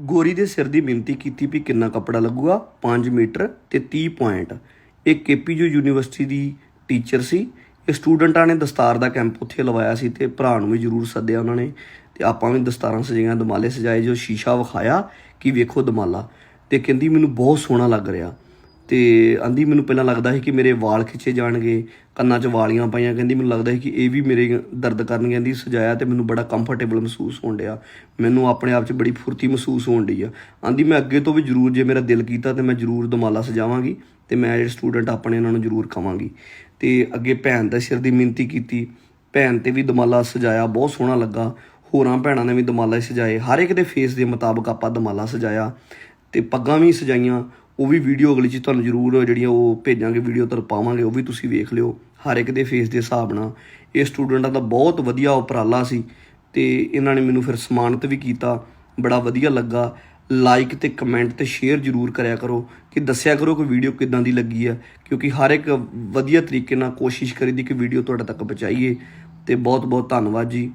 ਗੋਰੀ ਦੇ ਸਿਰ ਦੀ ਬੇਨਤੀ ਕੀਤੀ ਵੀ ਕਿੰਨਾ ਕੱਪੜਾ ਲੱਗੂਗਾ? 5 ਮੀਟਰ ਤੇ 30 ਪੁਆਇੰਟ ਇਹ ਕੇਪੀਯੂ ਯੂਨੀਵਰਸਿਟੀ ਦੀ ਟੀਚਰ ਸੀ, ਇਹ ਸਟੂਡੈਂਟਾਂ ਨੇ ਦਸਤਾਰ ਦਾ ਕੈਂਪ ਉੱਥੇ ਲਵਾਇਆ ਸੀ ਤੇ ਭਰਾ ਨੂੰ ਵੀ ਜ਼ਰੂਰ ਸੱਦਿਆ ਉਹਨਾਂ ਨੇ ਤੇ ਆਪਾਂ ਵੀ ਦਸਤਾਰਾਂ ਸਜਾਈਆਂ, ਦਮਾਲੇ ਸਜਾਏ, ਜੋ ਸ਼ੀਸ਼ਾ ਵਿਖਾਇਆ ਕਿ ਵੇਖੋ ਦਮਾਲਾ। ਤੇ ਕਹਿੰਦੀ, ਮੈਨੂੰ ਬਹੁਤ ਸੋਹਣਾ ਲੱਗ ਰਿਹਾ। ਤੇ ਆਂਦੀ ਮੈਨੂੰ ਪਹਿਲਾਂ ਲੱਗਦਾ ਸੀ ਕਿ ਮੇਰੇ ਵਾਲ ਖਿੱਚੇ ਜਾਣਗੇ, ਕੰਨਾਂ 'ਚ ਵਾਲੀਆਂ ਪਾਈਆਂ, ਕਹਿੰਦੀ ਮੈਨੂੰ ਲੱਗਦਾ ਸੀ ਕਿ ਇਹ ਵੀ ਮੇਰੇ ਦਰਦ ਕਰਨਗੇ ਕਹਿੰਦੀ ਸਜਾਇਆ ਤੇ ਮੈਨੂੰ ਬੜਾ ਕੰਫਰਟੇਬਲ ਮਹਿਸੂਸ ਹੋਣ ਡਿਆ। ਮੈਨੂੰ ਆਪਣੇ ਆਪ 'ਚ ਬੜੀ ਫੁਰਤੀ ਮਹਿਸੂਸ ਹੋਣ ਡਈ ਆ। ਆਂਦੀ ਮੈਂ ਅੱਗੇ ਤੋਂ ਵੀ ਜ਼ਰੂਰ ਜੇ ਮੇਰਾ ਦਿਲ ਕੀਤਾ ਤੇ ਮੈਂ ਜ਼ਰੂਰ ਦਮਾਲਾ ਸਜਾਵਾਂਗੀ ਤੇ ਮੈਂ ਜਿਹੜੇ ਸਟੂਡੈਂਟ ਆਪਣੇ ਉਹਨਾਂ ਨੂੰ ਜ਼ਰੂਰ ਕਵਾਂਗੀ। ਤੇ ਅੱਗੇ ਭੈਣ ਦੇ ਸਿਰ ਦੀ ਮਿੰਤੀ ਕੀਤੀ। ਭੈਣ ਤੇ ਵੀ ਦਮਾਲਾ ਸਜਾਇਆ, ਬਹੁਤ ਸੋਹਣਾ ਲੱਗਾ। ਹੋਰਾਂ ਭੈਣਾਂ ਨੇ ਵੀ ਦਮਾਲਾ ਸਜਾਏ। ਹਰ ਇੱਕ ਦੇ ਫੇਸ ਦੇ ਮੁਤਾਬਕ ਆਪਾਂ ਦਮਾਲਾ ਸਜਾਇਆ ਤੇ ਪੱਗਾਂ ਵੀ ਸਜਾਈਆਂ। ਉਹ ਵੀ ਵੀਡੀਓ ਅਗਲੀ ਚ ਤੁਹਾਨੂੰ ਜ਼ਰੂਰ ਜਿਹੜੀਆਂ ਉਹ ਭੇਜਾਂਗੇ ਵੀਡੀਓ ਤੁਹਾਨੂੰ ਪਾਵਾਂਗੇ, ਉਹ ਵੀ ਤੁਸੀਂ ਵੇਖ ਲਿਓ। ਹਰ ਇੱਕ ਦੇ ਫੇਸ ਦੇ ਹਿਸਾਬ ਨਾਲ। ਇਹ ਸਟੂਡੈਂਟਾਂ ਦਾ ਬਹੁਤ ਵਧੀਆ ਉਪਰਾਲਾ ਸੀ ਤੇ ਇਹਨਾਂ ਨੇ ਮੈਨੂੰ ਫਿਰ ਸਨਮਾਨਿਤ ਵੀ ਕੀਤਾ। ਬੜਾ ਵਧੀਆ ਲੱਗਾ। ਲਾਈਕ ਤੇ ਕਮੈਂਟ ਤੇ ਸ਼ੇਅਰ ਜ਼ਰੂਰ ਕਰਿਆ ਕਰੋ ਕਿ ਦੱਸਿਆ ਕਰੋ ਕਿ ਵੀਡੀਓ ਕਿਦਾਂ ਦੀ ਲੱਗੀ ਆ, ਕਿਉਂਕਿ ਹਰ ਇੱਕ ਵਧੀਆ ਤਰੀਕੇ ਨਾਲ ਕੋਸ਼ਿਸ਼ ਕਰੀਦੀ ਕਿ ਵੀਡੀਓ ਤੁਹਾਡੇ ਤੱਕ ਪਹੁੰਚਾਈਏ। ਤੇ ਬਹੁਤ ਬਹੁਤ ਧੰਨਵਾਦ ਜੀ।